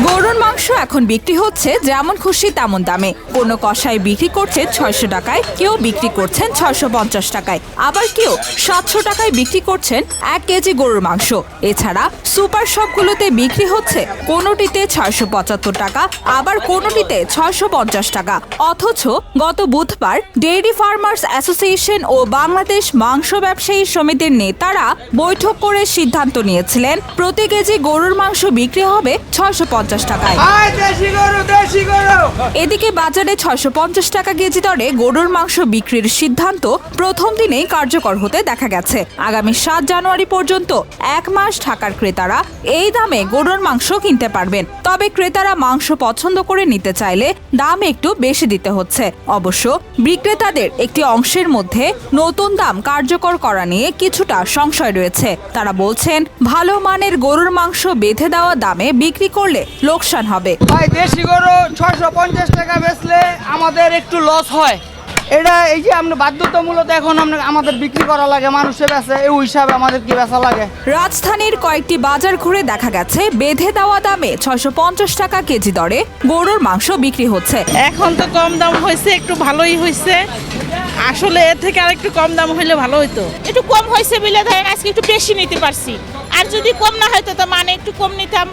গরুর মাংস এখন বিক্রি হচ্ছে যেমন খুশি তেমন দামে। কোনো কষাই বিক্রি করছে ছয়শো টাকায়, কেউ বিক্রি করছেন ছয়শো পঞ্চাশ টাকায়। আবার কেউ সাতশো টাকায় বিক্রি করছেন এক কেজি গরুর মাংস। এছাড়া সুপার শপগুলোতে বিক্রি হচ্ছে কোনোটিতে ছয়শো পঁচাত্তর টাকা, আবার কোনোটিতে ছয়শো পঞ্চাশ টাকা। অথচ গত বুধবার ডেইরি ফার্মার্স অ্যাসোসিয়েশন ও বাংলাদেশ মাংস ব্যবসায়ী সমিতির নেতারা বৈঠক করে সিদ্ধান্ত নিয়েছিলেন, প্রতি কেজি গরুর মাংস বিক্রি হবে ছয়শো পঞ্চাশ টাকায়। এদিকে বাজারে ছয়শো পঞ্চাশ টাকা কেজি দরে গরুর মাংস বিক্রির সিদ্ধান্ত প্রথম দিনেই কার্যকর হতে দেখা গেছে। আগামী সাত জানুয়ারি পর্যন্ত এক মাস ঢাকার ক্রেতারা এই দামে গরুর মাংস কিনতে পারবেন। তবে ক্রেতারা মাংস পছন্দ করে নিতে চাইলে দাম একটু বেশি দিতে হচ্ছে। অবশ্য বিক্রেতাদের একটি অংশের মধ্যে নতুন দাম কার্যকর করা নিয়ে কিছুটা সংশয় রয়েছে। তারা বলছেন ভালো মানের গরুর মাংস বেঁধে দেওয়া দামে বিক্রি করলে লোকসান হবে। ভাই দেশি গরু ছয়শো পঞ্চাশ টাকা বেচলে আমাদের একটু লস হয়। এটা এই যে আমরা বাধ্যতামূলক এখন আমরা আমাদের বিক্রি করা লাগে মানুষে বেচে এই হিসাবে আমাদের কি বেচা লাগে? রাজধানীর কয়েকটি বাজার ঘুরে দেখা গেছে বেঁধে দেওয়া দামে ছয়শো পঞ্চাশ টাকা কেজি দরে গরুর মাংস বিক্রি হচ্ছে। এখন তো কম দাম হয়েছে একটু ভালোই হয়েছে। আসলে এর থেকে আর একটু কম দাম হইলে ভালো হইতো। একটু কম হয়েছে বলে ধরেন আজকে একটু বেশি নিতে পারছি। আর যদি কম না হয়তো তো মানে একটু কম নিতাম।